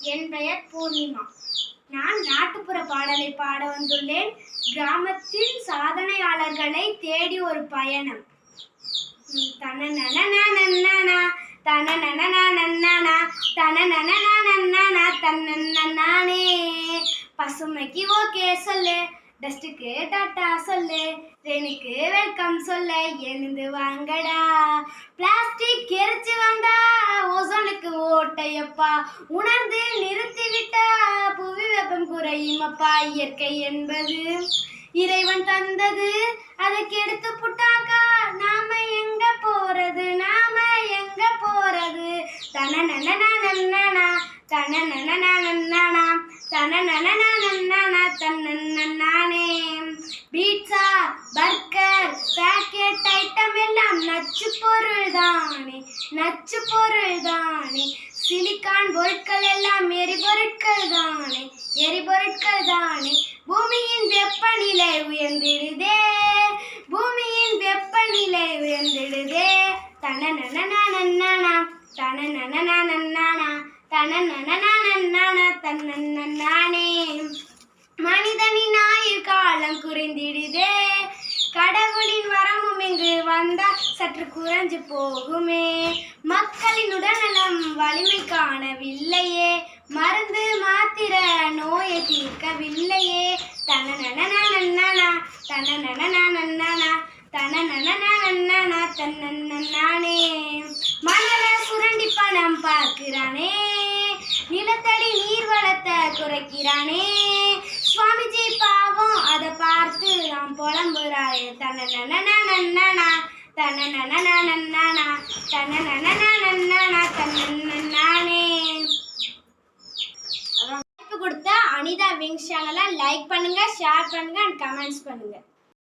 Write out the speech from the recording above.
என் பெயர் பூர்ணிமா. நான் நாட்டுப்புற பாடலை பாட வந்துள்ளேன். கிராமத்தின் சாதனையாளர்களை தேடி ஒரு பயணம். ம், தனனனனனனனா, தனனனனனனனா, தனனனனனனனா, பசுமைக்கு ஓகே சொல்லு டஸ்ட்டுக்கு டாட்டா சொல்லு ரெனுக்கு வெல்கம் சொல்ல எழுந்து வாங்கடா. பிளாஸ்டிக் எரிச்சு வந்தா இல்லையப்பா உணர்ந்து நிறுத்திவிட்டா புவி வெப்பம் குறையுமப்பா இயற்கை என்பது இறைவன் தந்தது. அதை கெடுத்து புட்டாக்கா நாம எங்க போறது? நாம எங்க போறது? தனநனநனநனா தனநனநனநனா தனநனநனநனா தன்னன்னானே பீட்சா பர்கர் பேக்கெட் ஐட்டம் எல்லாம் நச்சு பொருள் தானே நச்சு பொருள் தானே. சிலிக்கான் பொருட்கள் எல்லாம் எரிபொருட்கள் தானே எரிபொருட்கள் தானே. பூமியின் வெப்பநிலை உயர்ந்திடுதே பூமியின் வெப்பநிலை உயர்ந்திடுதே. தனநனநனநனா தனநனநனநனா தனநனநனநனா தன்னன்னானே மனிதனின் ஆயுள் காலம் குறைந்திடுதே. கடவுளின் வரமும் இங்கு வந்தா சற்று குறைஞ்சு போகுமே. மக் வலிமை காணவில்லையே. மருந்து மாத்திர நோயை தீர்க்கவில்லையே. தனநனநனநனா தனநனநனநனா தனநனநனநனா தன்னன்னானே மணலை சுரண்டி பணம் பார்க்கிறானே. நிலத்தடி நீர் வளத்தை குறைக்கிறானே. சுவாமிஜி பாவம் அதை பார்த்து நாம் புலம்புறாரு தனநனநனநனா தனநனநனநனா தனநனநனநனா தன்னன்னானே வாய்ப்பு கொடுத்த அனிதா விங்ஸ் சேனலை லைக் பண்ணுங்கள் ஷேர் பண்ணுங்கள் அண்ட் கமெண்ட்ஸ் பண்ணுங்கள்